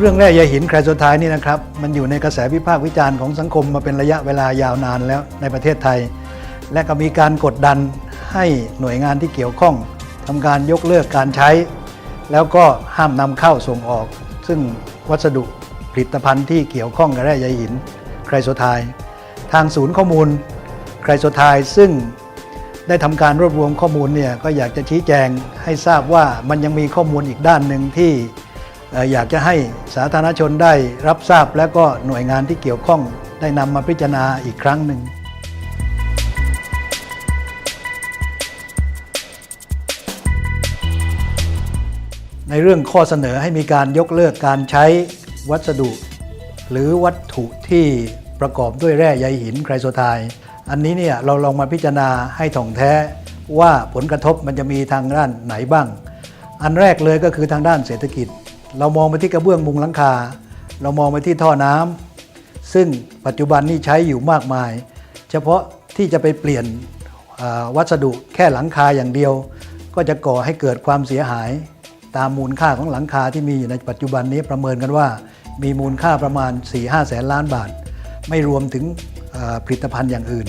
เรื่องแร่ใยหินไครโซไทน์นี่นะครับ มันอยู่ในกระแสวิพากษ์วิจารณ์ของสังคมมาเป็นระยะเวลายาวนานแล้วในประเทศไทย และก็มีการกดดันให้หน่วยงานที่เกี่ยวข้องทำการยกเลิกการใช้ แล้วก็ห้ามนำเข้าส่งออก ซึ่งวัสดุผลิตภัณฑ์ที่เกี่ยวข้องกับแร่ใยหินไครโซไทน์ทางศูนย์ข้อมูลไครโซไทน์ซึ่งได้ทำการรวบรวมข้อมูลเนี่ยก็อยากจะชี้แจงให้ทราบว่ามันยังมีข้อมูลอีกด้านหนึ่งที่ อยากจะให้สาธารณชนได้รับทราบ และก็หน่วยงานที่เกี่ยวข้องได้นำมาพิจารณาอีกครั้งหนึ่งในเรื่องข้อเสนอให้มีการยกเลิกการใช้วัสดุ หรือวัตถุที่ประกอบด้วยแร่ใยหินไครโซไทน์อันนี้เนี่ยเราลองมาพิจารณาให้ถ่องแท้ว่าผลกระทบมันจะมีทางด้านไหนบ้าง อันแรกเลยก็คือทางด้านเศรษฐกิจ เรามองไปที่กระเบื้องมุงหลังคา เรามองไปที่ท่อน้ำซึ่งปัจจุบันนี้ใช้อยู่มากมาย เฉพาะที่จะไปเปลี่ยนวัสดุแค่หลังคาอย่างเดียว ก็จะก่อให้เกิดความเสียหายตามมูลค่าของหลังคาที่มีอยู่ในปัจจุบันนี้ประเมินกันว่า มีมูลค่าประมาณ 4-5 แสนล้านบาท ไม่รวมถึงผลิตภัณฑ์อย่างอื่น